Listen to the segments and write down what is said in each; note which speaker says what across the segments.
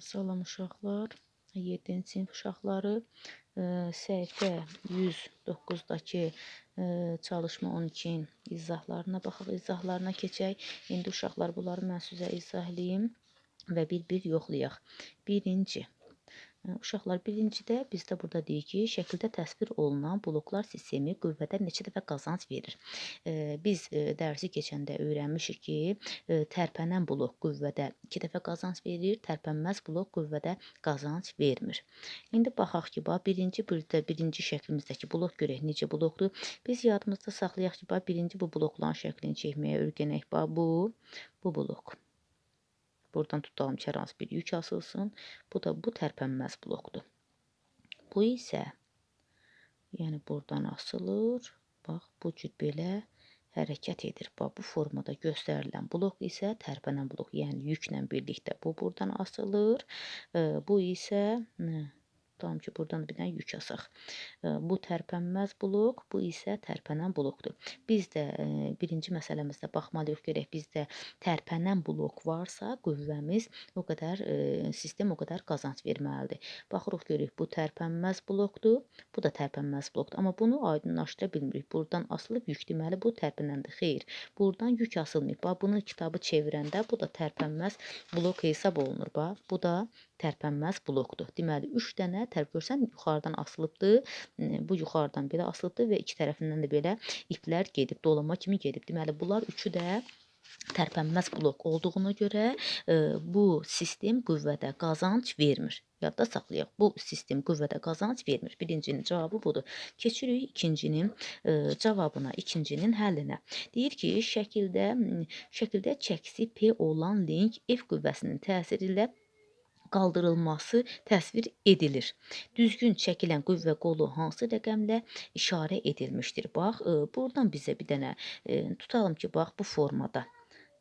Speaker 1: Salam uşaqlar, 7-ci sinif uşaqları. Səhifə 109-dakı ə, çalışma 12-nin izahlarına baxaq, izahlarına keçək. İndi uşaqlar bunları mən sizə izah eləyim və bir-bir yoxlayaq. Birinci. Uşaqlar, birincidə bizdə burada deyir ki, şəkildə təsvir olunan bloklar sistemi qüvvədə neçə dəfə qazanc verir. Ə, Biz ə, dərsi keçəndə öyrənmişik ki, ə, tərpənən blok qüvvədə 2 dəfə qazanc verir, tərpənməz blok qüvvədə qazanc vermir. İndi baxaq ki, bax birinci burada birinci şəklimizdəki blok görək necə blokdur. Biz yadımızda saxlayaq ki, bax birinci bu blokların şəklini çəkməyə öyrənək. Bax bu bu blok. Buradan tutalım ki, hər hansı bir yük asılsın. Bu da bu tərpənməz blokdur. Bu isə yəni buradan asılır. Bax bu cür belə hərəkət edir. Bax bu formada göstərilən blok isə tərpənən blok, yəni yüklə birlikdə bu buradan asılır. Bu isə? Tutalım ki, buradan da bir dənə yük asaq. Bu tərpənməz blok, bu isə tərpənən blokdur. Biz də birinci məsələmizdə baxmalıyıq görək bizdə tərpənən blok varsa, qüvvəmiz o qədər sistem o qədər qazanc verməlidir. Baxırıq görürük bu tərpənməz blokdur, bu da tərpənməz blokdur. Amma bunu aydınlaşdıra bilmirik. Buradan asılıb yük deməli bu tərpənəndir. Xeyr, buradan yük asılmayıb. Bax bunu kitabı çevirəndə bu da tərpənməz blok hesab olunur. Bax, bu da tərpənməz blokdur. Deməli 3 dənə tərp görsən yuxarıdan asılıbdır. N- Bu yuxarıdan belə asılıbdır və iki tərəfindən də belə iplər gedib, dolama kimi gedib. Deməli bunlar üçü də tərpənməz blok olduğuna görə bu sistem qüvvədə qazanc vermir. Yadda saxlayaq. Bu sistem qüvvədə qazanc vermir. Birincinin cavabı budur. Keçirik ikincinin ə, cavabına, ikincinin həllinə. Deyir ki, şəkildə şəkildə çəkisi P olan link F qüvvəsinin təsiri ilə qaldırılması təsvir edilir. Düzgün çəkilən qüvvə qolu hansı rəqəmlə işarə edilmişdir? Bax, ə, burdan bizə bir dənə ə, tutalım ki, bax bu formada.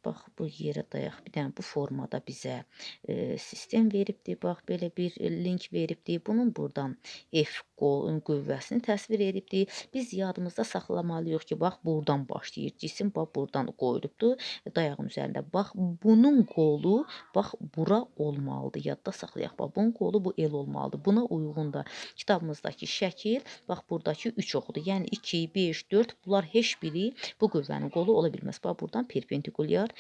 Speaker 1: Bax bu yerə dayaq. Bir dənə bu formada bizə ə, sistem veribdi. Bax belə bir e, link veribdi. Bunun burdan F qol qüvvəsini təsvir edibdi. Biz yadımızda saxlamalıyıq ki, bax burdan başlayır. Cisim bax burdan qoyulubdu dayağın üzərində. Bax bunun qolu bax bura olmalıdır. Yadda saxlayaq. Bax bunun qolu bu el olmalıdır. Buna uyğun da kitabımızdakı şəkil bax burdakı 3 oxudur. Yəni 2, 5, 4 bunlar heç biri bu qüvvənin qolu ola bilməz. Bax burdan perpendikulyar e,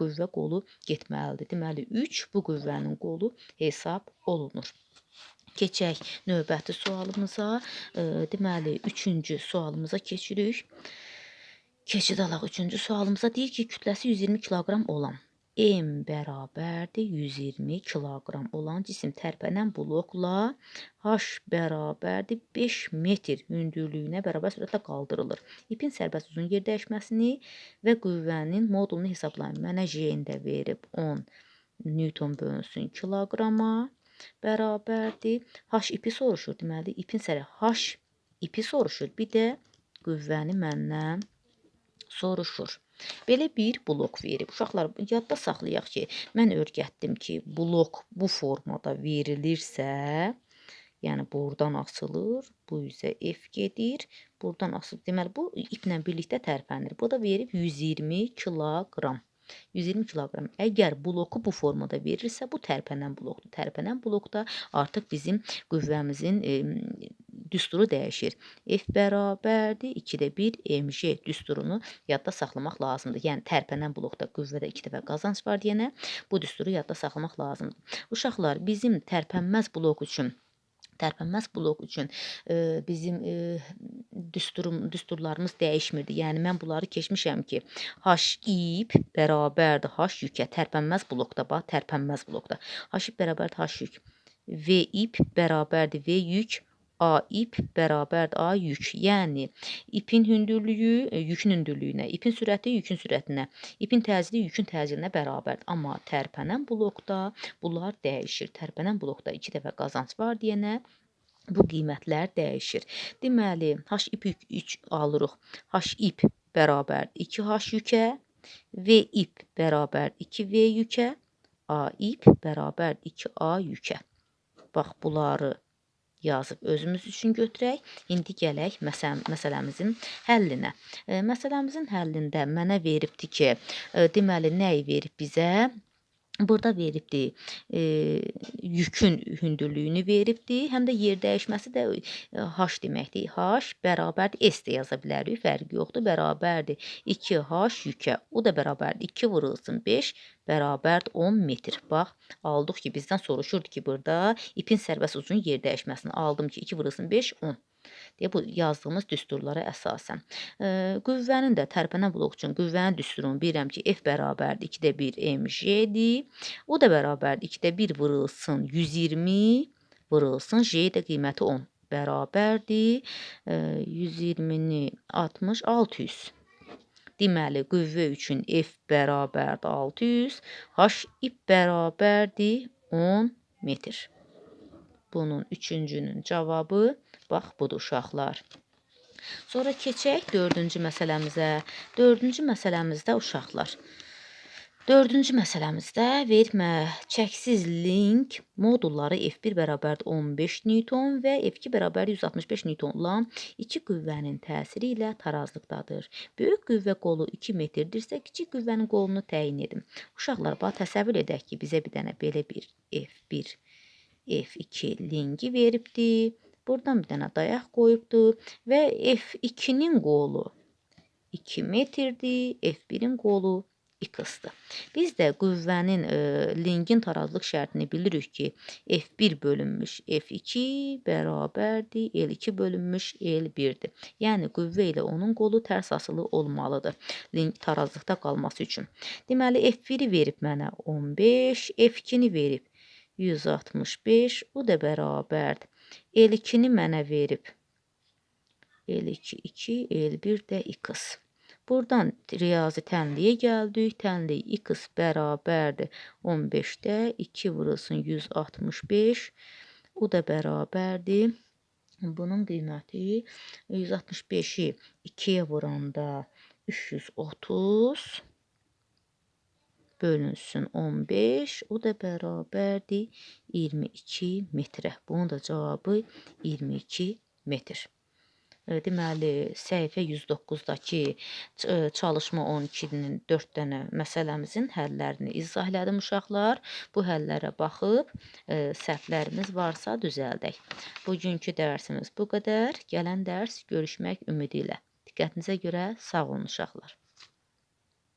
Speaker 1: qüvvə qolu getməlidir. Deməli 3 bu qüvvənin qolu hesab olunur. Keçək növbəti sualımıza. Deməli 3-cü sualımıza keçirik. Keçid alaq 3-cü sualımıza deyir ki, kütləsi 120 kiloqram olan M bərabərdir 120 kiloqram olan cisim tərpənən blokla H bərabərdir 5 metr hündürlüyünə bərabər sürətlə qaldırılır. İpin sərbəst uzun yer dəyişməsini və qüvvənin modulunu hesablayın. Mənə J-ni də verib 10 Newton bölünsün kiloqrama bərabərdir. H ipi soruşur. Deməli ipin səri H ipi soruşur. Bir də qüvvəni məndən soruşur. Belə bir blok verib. Uşaqlar yadda saxlayaq ki, mən öyrətdim ki, blok bu formada verilirsə, yəni buradan asılır, bu üzə F gedir, buradan asılıb. Deməli bu iplə birlikdə tərpənir. Bu da verib 120 kiloqram. 120 kiloqram. Əgər bloku bu formada verirsə, bu tərpənən blokdur. Tərpənən blokda artıq bizim qüvvəmizin e, düsturu dəyişir. F bərabərdir 2-də 1 mj düsturunu yadda saxlamaq lazımdır. Yəni tərpənən blokda qüvvədə 2 dəfə qazanc var deyənə bu düsturu yadda saxlamaq lazımdır. Uşaqlar, bizim tərpənməz blok üçün tərpənməz blok üçün e, bizim e, düsturum düsturlarımız dəyişmirdi. Yəni mən bunları keçmişəm ki, H ip bərabərdir H yükə tərpənməz blokda bax, tərpənməz blokda. H ip bərabərdir H yük. V ip bərabərdir V yük. A ip bərabərdir A yük. Yəni ipin hündürlüyü e, yükün hündürlüyünə, ipin sürəti yükün sürətinə, ipin tezliyi yükün tezliyinə bərabərdir. Amma tərpənən blokda bunlar dəyişir. Tərpənən blokda 2 dəfə qazanc var deyənə bu qiymətlər dəyişir. Deməli, H ip yük 3 alırıq. H ip bərabər 2H yükə, V ip bərabər 2V yükə, A ip bərabər 2A yükə. Bax bunları yazıb özümüz üçün götürək. İndi gələk məsəl məsələmizin həllinə. E, məsələmizin həllində mənə veribdi ki, e, deməli nəyi verib bizə? Burada veribdi, e, yükün hündürlüyünü veribdi, həm də yer dəyişməsi də e, h deməkdir. h bərabərdir s də yaza bilərik, fərqi yoxdur. Bərabərdir 2h yükə. O da bərabərdir 2 vurulsun 5 bərabərdir 10 metr. Bax, aldıq ki, bizdən soruşurdu ki, burada ipin sərbəst ucunun yer dəyişməsini aldım ki, 2 vurulsun 5 10 deyə bu yazdığımız düsturlara əsasən. Qüvvənin də tərpənən blok üçün qüvvənin düsturunu bilirəm ki, F bərabərdir 2-də 1 mjdir. O da bərabərdir 2-də 1 vurulsun 120 vurulsun j də qiyməti 10 bərabərdir. E, 120-ni 60 600. Deməli, qüvvə üçün F bərabərdir 600, H ip bərabərdir 10 metr. Bunun üçüncünün cavabı bax budur uşaqlar. Sonra keçək dördüncü məsələmizə. Dördüncü məsələmizdə uşaqlar. Dördüncü məsələmizdə vermə çəksiz link modulları F1 bərabərdir 15 Newton və F2 bərabər 165 Newton olan iki qüvvənin təsiri ilə tarazlıqdadır. Böyük qüvvə qolu 2 metrdirsə, kiçik qüvvənin qolunu təyin edin. Uşaqlar, bax təsəvvür edək ki, bizə bir dənə belə bir F1 F2 linki veribdi. Buradan bir dənə dayaq qoyubdu və F2-nin qolu 2 metrdir, F1-in qolu x-dır. Biz də qüvvənin e, linkin tarazlıq şərtini bilirik ki, F1 bölünmüş F2 bərabərdir L2 bölünmüş L1-dir. Yəni qüvvə ilə onun qolu tərs asılı olmalıdır. Link tarazlıqda qalması üçün. Deməli F1-i verib mənə 15, F2-ni verib 165, o da bərabərdir. L2-ni mənə verib. L2 2, L1 də x. Buradan riyazi tənliyə gəldik. Tənlik x bərabərdir 15-də 2 vurulsun 165. O da bərabərdir. Bunun qiyməti 165-i 2-yə vuranda 330 bölünsün 15. O da bərabərdir 22 metrə. Bunun da cavabı 22 metr. Deməli, səhifə 109-dakı çalışma 12-nin 4 dənə məsələmizin həllərini izah elədim uşaqlar. Bu həllərə baxıb səhvlərimiz varsa düzəldək. Bugünkü dərsimiz bu qədər. Gələn dərs görüşmək ümidi ilə. Diqqətinizə görə sağ olun uşaqlar.